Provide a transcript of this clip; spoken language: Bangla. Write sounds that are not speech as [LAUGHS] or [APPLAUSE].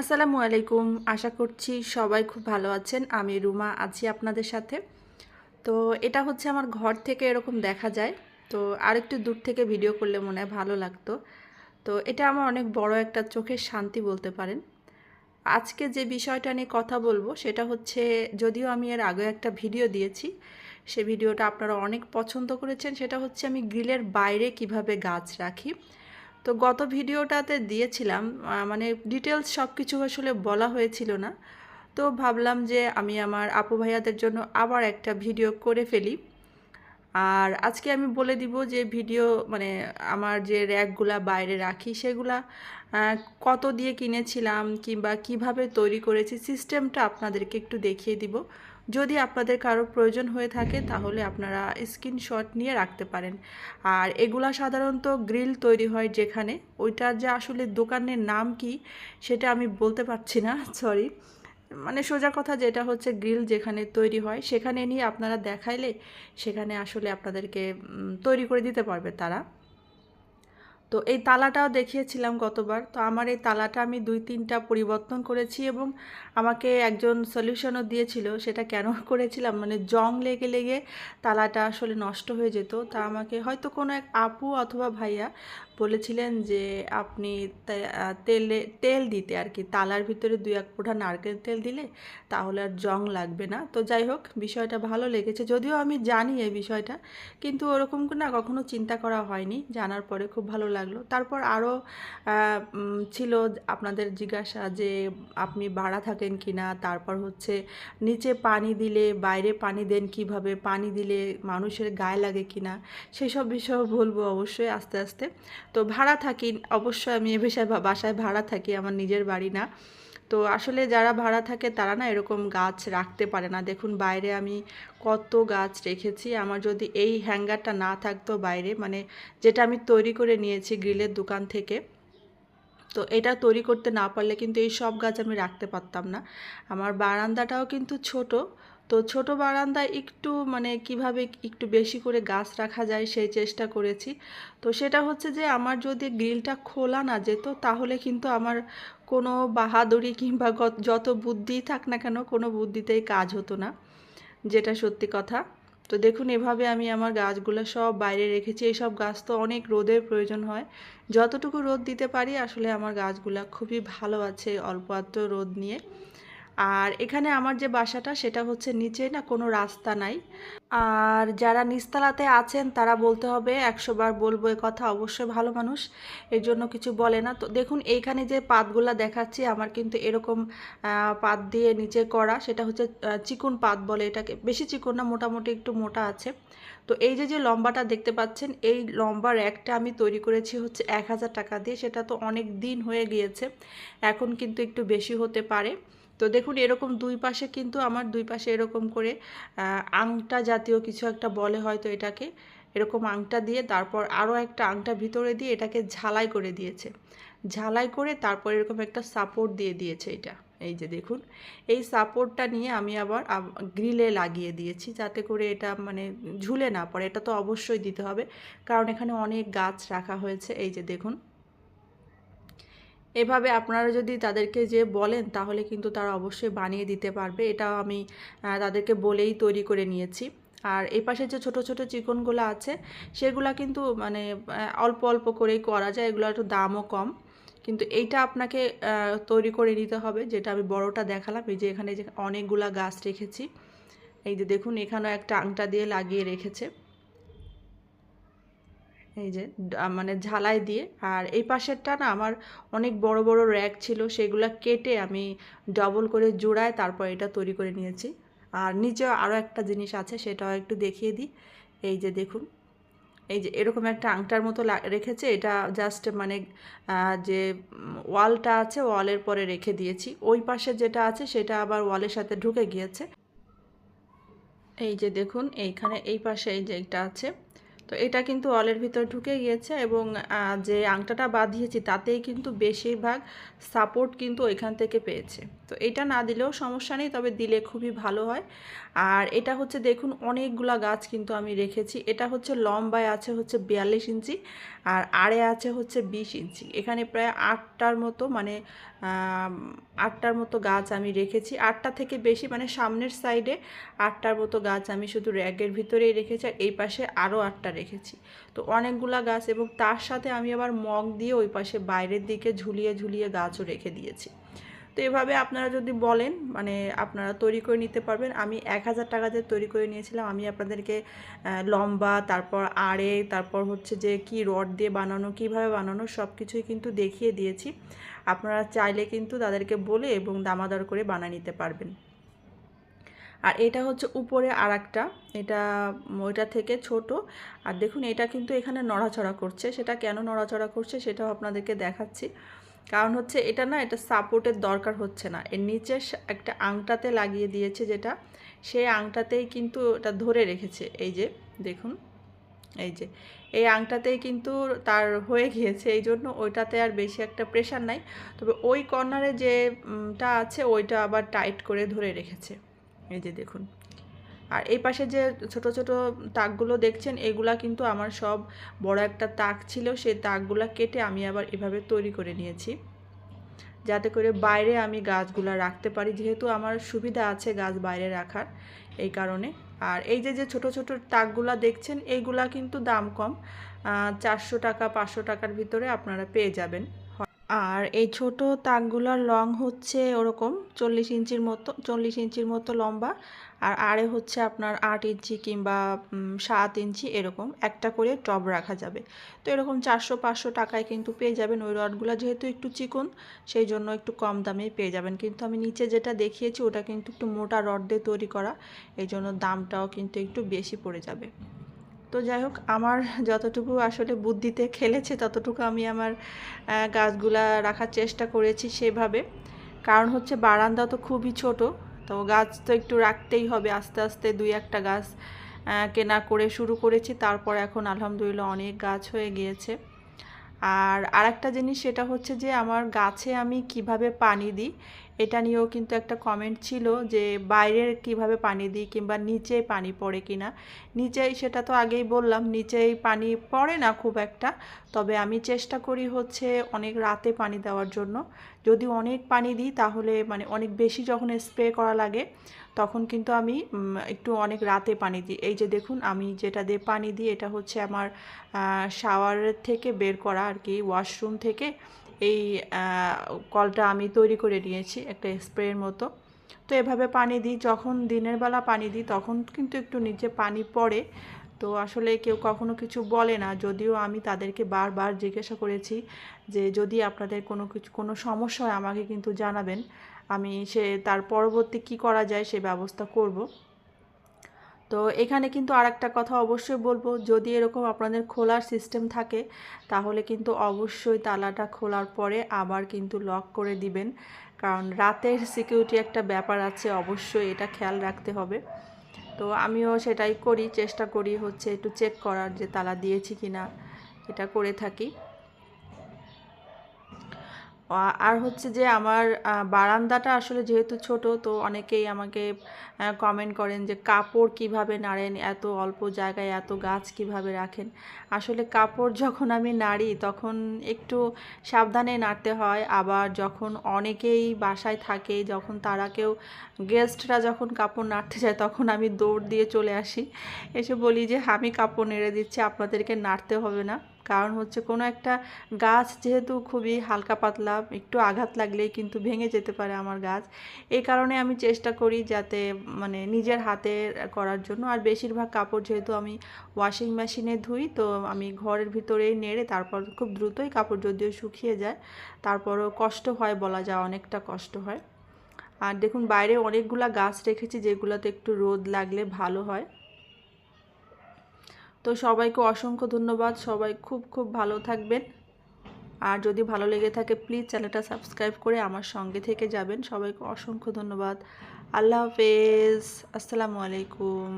আসসালামু আলাইকুম। আশা করছি সবাই খুব ভালো আছেন। আমি রুমা আছি আপনাদের সাথে। তো এটা হচ্ছে আমার ঘর থেকে এরকম দেখা যায়। তো আরেকটু দূর থেকে ভিডিও করলে মনে হয় ভালো লাগতো। তো এটা আমার অনেক বড় একটা চোখের শান্তি বলতে পারেন। আজকে যে বিষয়টা নিয়ে কথা বলব সেটা হচ্ছে, যদিও আমি এর আগে একটা ভিডিও দিয়েছি, সে ভিডিওটা আপনারা অনেক পছন্দ করেছেন। সেটা হচ্ছে আমি গ্রিলের বাইরে কীভাবে গাছ রাখি। তো গত ভিডিওটাতে দিয়েছিলাম মানে ডিটেলস সব কিছু আসলে বলা হয়েছিল না। তো ভাবলাম যে আমি আমার আপু ভাইয়াদের জন্য আবার একটা ভিডিও করে ফেলি। আর আজকে আমি বলে দিব যে ভিডিও মানে আমার যে র্যাকগুলা বাইরে রাখি, সেগুলা কত দিয়ে কিনেছিলাম কিংবা কীভাবে তৈরি করেছি সিস্টেমটা আপনাদেরকে একটু দেখিয়ে দিব। যদি আপনাদের কারও প্রয়োজন হয়ে থাকে, তাহলে আপনারা স্ক্রিনশট নিয়ে রাখতে পারেন। আর এগুলা সাধারণত গ্রিল তৈরি হয় যেখানে। ওইটার যে আসলে দোকানের নাম কি, সেটা আমি বলতে পারছি না [LAUGHS] সরি মানে সোজা কথা যেটা হচ্ছে গ্রিল যেখানে তৈরি হয়, সেখানে নিয়ে আপনারা দেখাইলে সেখানে আসলে আপনাদেরকে তৈরি করে দিতে পারবে তারা। তো এই তালাটাও দেখিয়েছিলাম গতবার। তো আমার এই তালাটা আমি দুই তিনটা পরিবর্তন করেছি এবং আমাকে একজন সলিউশনও দিয়েছিল, সেটা কেন করেছিলাম? মানে জং লেগে লেগে তালাটা আসলে নষ্ট হয়ে যেত। তা আমাকে হয়তো কোনো এক আপু অথবা ভাইয়া বলেছিলেন যে আপনি তেলে, তেল দিতে আর কি, তালার ভিতরে দুই এক ফোঁটা নারকেল তেল দিলে তাহলে আর জং লাগবে না। তো যাই হোক, বিষয়টা ভালো লেগেছে, যদিও আমি জানি এই বিষয়টা, কিন্তু ওরকম না কখনো চিন্তা করা হয়নি, জানার পরে খুব ভালো লাগল। তারপর আরও ছিল আপনাদের জিজ্ঞাসা যে আপনি ভাড়া থাকেন কি না, তারপর হচ্ছে নিচে পানি দিলে বাইরে পানি দেন কীভাবে, পানি দিলে মানুষের গায়ে লাগে কি না, সেসব বিষয়েও বলব অবশ্যই আস্তে আস্তে। তো ভাড়া থাকি, অবশ্যই আমি এ বিষয়ে বাসায় ভাড়া থাকি, আমার নিজের বাড়ি না। তো আসলে যারা ভাড়া থাকে তারা না এরকম গাছ রাখতে পারে না। দেখুন বাইরে আমি কত গাছ রেখেছি, আমার যদি এই হ্যাঙ্গারটা না থাকতো বাইরে মানে যেটা আমি তৈরি করে নিয়েছি গ্রিলের দোকান থেকে, তো এটা তৈরি করতে না পারলে কিন্তু এই সব গাছ আমি রাখতে পারতাম না। আমার বারান্দাটাও কিন্তু ছোট তো ছোট বারান্দায় একটু মানে কীভাবে একটু বেশি করে গাছ রাখা যায় সেই চেষ্টা করেছি। তো সেটা হচ্ছে যে, আমার যদি গ্রিলটা খোলা না যেত, তাহলে কিন্তু আমার কোনো বাহাদুরি কিংবা যত বুদ্ধিই থাক না কেন, কোনো বুদ্ধিতেই কাজ হতো না, যেটা সত্যি কথা। তো দেখুন, এভাবে আমি আমার গাছগুলো সব বাইরে রেখেছি। এইসব গাছ তো অনেক রোদের প্রয়োজন হয়। যতটুকু রোদ দিতে পারি, আসলে আমার গাছগুলা খুবই ভালো আছে অল্প আত্ম রোদ নিয়ে। আর এখানে আমার যে বাসাটা সেটা হচ্ছে নিচে না, কোনো রাস্তা নাই। আর যারা নিচতলাতে আছেন তারা বলতে হবে, একশো বার বলব এ কথা, অবশ্যই ভালো মানুষ, এর জন্য কিছু বলে না। তো দেখুন, এইখানে যে পাতগুলা দেখাচ্ছি, আমার কিন্তু এরকম পাত দিয়ে নিচে করা, সেটা হচ্ছে চিকন পাত বলে এটাকে। বেশি চিকন না, মোটামুটি একটু মোটা আছে। তো এই যে যে লম্বাটা দেখতে পাচ্ছেন, এই লম্বা র্যাকটা আমি তৈরি করেছি হচ্ছে এক হাজার টাকা দিয়ে, সেটা তো অনেক দিন হয়ে গিয়েছে, এখন কিন্তু একটু বেশি হতে পারে। তো দেখুন, এরকম দুই পাশে কিন্তু আমার দুই পাশে এরকম করে আংটা জাতীয় কিছু একটা বলে হয়তো এটাকে। এরকম আংটা দিয়ে তারপর আরও একটা আংটা ভিতরে দিয়ে এটাকে ঝালাই করে দিয়েছে। ঝালাই করে তারপর এরকম একটা সাপোর্ট দিয়ে দিয়েছে এটা। এই যে দেখুন, এই সাপোর্টটা নিয়ে আমি আবার গ্রিলে লাগিয়ে দিয়েছি যাতে করে এটা মানে ঝুলে না পড়ে। এটা তো অবশ্যই দিতে হবে, কারণ এখানে অনেক গাছ রাখা হয়েছে। এই যে দেখুন এভাবে আপনারা যদি তাদেরকে যে বলেন, তাহলে কিন্তু তারা অবশ্যই বানিয়ে দিতে পারবে। এটাও আমি তাদেরকে বলেই তৈরি করে নিয়েছি। আর এই পাশে যে ছোট ছোট চিকনগুলো আছে, সেগুলা কিন্তু মানে অল্প অল্প করেই করা যায়। এগুলো একটু দামও কম। কিন্তু এইটা আপনাকে তৈরি করে নিতে হবে। যেটা আমি বড়টা দেখালাম, এই যে এখানে যে অনেকগুলা গাছ রেখেছি। এই যে দেখুন, এখানেও একটা আংটা দিয়ে লাগিয়ে রেখেছে। এই যে মানে ঝালাই দিয়ে। আর এই পাশেরটা না আমার অনেক বড় বড় র্যাক ছিল, সেগুলা কেটে আমি ডবল করে জোড়ায় তারপর এটা তৈরি করে নিয়েছি। আর নিচেও আরও একটা জিনিস আছে, সেটাও একটু দেখিয়ে দিই। এই যে দেখুন, এই যে এরকম একটা আংটার মতো রেখেছে। এটা জাস্ট মানে যে ওয়ালটা আছে, ওয়ালের পরে রেখে দিয়েছি। ওই পাশে যেটা আছে, সেটা আবার ওয়ালের সাথে ঢুকে গিয়েছে। এই যে দেখুন, এইখানে এই পাশে এই যে একটা আছে। তো এটা কিন্তু অলের ভিতর ঢুকে গিয়েছে এবং যে আংটাটা বাঁধিয়েছি তাতেই কিন্তু বেশিরভাগ সাপোর্ট কিন্তু ওইখান থেকে পেয়েছে। তো এটা না দিলেও সমস্যা নেই, তবে দিলে খুবই ভালো হয়। আর এটা হচ্ছে দেখুন, অনেকগুলা গাছ কিন্তু আমি রেখেছি। এটা হচ্ছে লম্বায় আছে হচ্ছে বিয়াল্লিশ ইঞ্চি আর আড়ে আছে হচ্ছে বিশ ইঞ্চি। এখানে প্রায় আটটার মতো মানে আটটার মতো গাছ আমি রেখেছি। আটটা থেকে বেশি মানে সামনের সাইডে আটটার মতো গাছ আমি শুধু র্যাগের ভিতরেই রেখেছি আর এই পাশে আরও আটটা রেখেছি। তো অনেকগুলা গাছ এবং তার সাথে আমি আবার মগ দিয়ে ওই পাশে বাইরের দিকে ঝুলিয়ে ঝুলিয়ে গাছও রেখে দিয়েছি। তো এভাবে আপনারা যদি বলেন মানে আপনারা তৈরি করে নিতে পারবেন। আমি এক হাজার টাকা দিয়ে তৈরি করে নিয়েছিলাম। আমি আপনাদেরকে লম্বা, তারপর আড়ে, তারপর হচ্ছে যে কি রড দিয়ে বানানো, কীভাবে বানানো সব কিছুই কিন্তু দেখিয়ে দিয়েছি। আপনারা চাইলে কিন্তু তাদেরকে বলে এবং দামাদর করে বানিয়ে নিতে পারবেন। আর এটা হচ্ছে উপরে আর একটা এটা, ওইটা থেকে ছোট। আর দেখুন, এটা কিন্তু এখানে নড়াচড়া করছে। সেটা কেন নড়াচড়া করছে, সেটাও আপনাদেরকে দেখাচ্ছি। কারণ হচ্ছে এটা না এটা সাপোর্টের দরকার হচ্ছে না। এর নিচে একটা আংটাতে লাগিয়ে দিয়েছে যেটা সেই আংটাতেই কিন্তু এটা ধরে রেখেছে। এই যে দেখুন এই যে এই আংটাতেই কিন্তু তার হয়ে গিয়েছে। এই জন্য ওইটাতে আর বেশি একটা প্রেশার নাই। তবে ওই কর্নারে যে উম, টা আছে ওইটা আবার টাইট করে ধরে রেখেছে। এই যে দেখুন। আর এই পাশে যে ছোট ছোট তাকগুলো দেখছেন, এগুলা কিন্তু আমার সব বড় একটা তাক ছিল, সেই তাকগুলা কেটে আমি আবার এভাবে তৈরি করে নিয়েছি। যাতে করে বাইরে আমি গাছগুলা রাখতে পারি, যেহেতু আমার সুবিধা আছে গাছ বাইরে রাখার এই কারণে। আর এই যে যে ছোট ছোট তাকগুলা দেখছেন এইগুলা কিন্তু দাম কম। চারশো টাকা, পাঁচশো টাকার ভিতরে আপনারা পেয়ে যাবেন। আর এই ছোট তাকগুলোর লং হচ্ছে ওরকম চল্লিশ ইঞ্চির মতো, চল্লিশ ইঞ্চির মতো লম্বা আর আড়ে হচ্ছে আপনার আট ইঞ্চি কিংবা সাত ইঞ্চি এরকম। একটা করে টব রাখা যাবে। তো এরকম চারশো, পাঁচশো টাকায় কিন্তু পেয়ে যাবেন ওই রডগুলো। যেহেতু একটু চিকন, সেই জন্য একটু কম দামেই পেয়ে যাবেন। কিন্তু আমি নিচে যেটা দেখিয়েছি, ওটা কিন্তু একটু মোটা রড দিয়ে তৈরি করা, এই জন্য দামটাও কিন্তু একটু বেশি পড়ে যাবে। তো যাই হোক, আমার যতটুকু আসলে বুদ্ধিতে খেলেছে ততটুকু আমি আমার গাছগুলা রাখার চেষ্টা করেছি সেভাবে। কারণ হচ্ছে বারান্দা তো খুবই ছোট, তো গাছ তো একটু রাখতেই হবে, আস্তে আস্তে দুই একটা গাছ কেনা করে শুরু করেছি, তারপর এখন আলহামদুলিল্লাহ অনেক গাছ হয়ে গিয়েছে। আর আরেকটা জিনিস সেটা হচ্ছে যে আমার গাছে আমি কীভাবে পানি দিই এটা নিয়েও কিন্তু একটা কমেন্ট ছিল যে বাইরের কীভাবে পানি দিই কিংবা নিচে পানি পড়ে কিনা। নিচেই সেটা তো আগেই বললাম, নিচেই পানি পড়ে না খুব একটা। তবে আমি চেষ্টা করি হচ্ছে অনেক রাতে পানি দেওয়ার জন্য। যদি অনেক পানি দিই তাহলে মানে অনেক বেশি যখন স্প্রে করা লাগে, তখন কিন্তু আমি একটু অনেক রাতে পানি দিই। এই যে দেখুন, আমি যেটা দিয়ে পানি দিই এটা হচ্ছে আমার শাওয়ারের থেকে বের করা আর কি ওয়াশরুম থেকে। এই কলটা আমি তৈরি করে নিয়েছি একটা স্প্রের মতো। তো এভাবে পানি দিই, যখন দিনের বেলা পানি দিই তখন কিন্তু একটু নিচে পানি পড়ে। তো আসলে কেউ কখনো কিছু বলে না, যদিও আমি তাদেরকে বারবার জিজ্ঞাসা করেছি যে যদি আপনাদের কোনো কিছু, কোনো সমস্যা হয় আমাকে কিন্তু জানাবেন। আমি সে, তার পরবর্তী কি করা যায় সে ব্যবস্থা করব। তো এখানে কিন্তু আরেকটা কথা অবশ্যই বলব, যদি এরকম আপনাদের খোলার সিস্টেম থাকে, তাহলে কিন্তু অবশ্যই তালাটা খোলার পরে আবার কিন্তু লক করে দিবেন। কারণ রাতের সিকিউরিটি একটা ব্যাপার আছে, অবশ্যই এটা খেয়াল রাখতে হবে। তো আমিও সেটাই করি, চেষ্টা করি হচ্ছে একটু চেক করার যে তালা দিয়েছি কি না এটা করে থাকি। আর হচ্ছে যে আমার বারান্দাটা আসলে যেহেতু ছোট, তো অনেকেই আমাকে কমেন্ট করেন যে কাপড় কীভাবে নাড়েন, এত অল্প জায়গায় এত গাছ কীভাবে রাখেন। আসলে কাপড় যখন আমি নাড়ি, তখন একটু সাবধানে নাড়তে হয়। আবার যখন অনেকেই বাসায় থাকে, যখন তারা কেউ গেস্টরা যখন কাপড় নাড়তে যায়, তখন আমি দৌড় দিয়ে চলে আসি। এসে বলি যে, আমি কাপড় নেড়ে দিচ্ছি, আপনাদেরকে নাড়তে হবে না। কারণ হচ্ছে কোনো একটা গাছ যেহেতু খুবই হালকা পাতলা, একটু আঘাত লাগলেই কিন্তু ভেঙে যেতে পারে আমার গাছ। এই কারণে আমি চেষ্টা করি যাতে মানে নিজের হাতে করার জন্য। আর বেশিরভাগ কাপড় যেহেতু আমি ওয়াশিং মেশিনে ধুই, তো আমি ঘরের ভিতরেই নেড়ে তারপর খুব দ্রুতই কাপড় যদিও শুকিয়ে যায়, তারপরও কষ্ট হয় বলা যায়, অনেকটা কষ্ট হয়। আর দেখুন, বাইরে অনেকগুলা গাছ রেখেছি যেগুলোতে একটু রোদ লাগলে ভালো হয়। তো সবাইকে অসংখ্য ধন্যবাদ। সবাই খুব খুব ভালো থাকবেন। আর যদি ভালো লেগে থাকে প্লিজ চ্যানেলটা সাবস্ক্রাইব করে আমার সঙ্গে থেকে যাবেন। সবাইকে অসংখ্য ধন্যবাদ। আল্লাহ হাফেজ। আসসালামু আলাইকুম।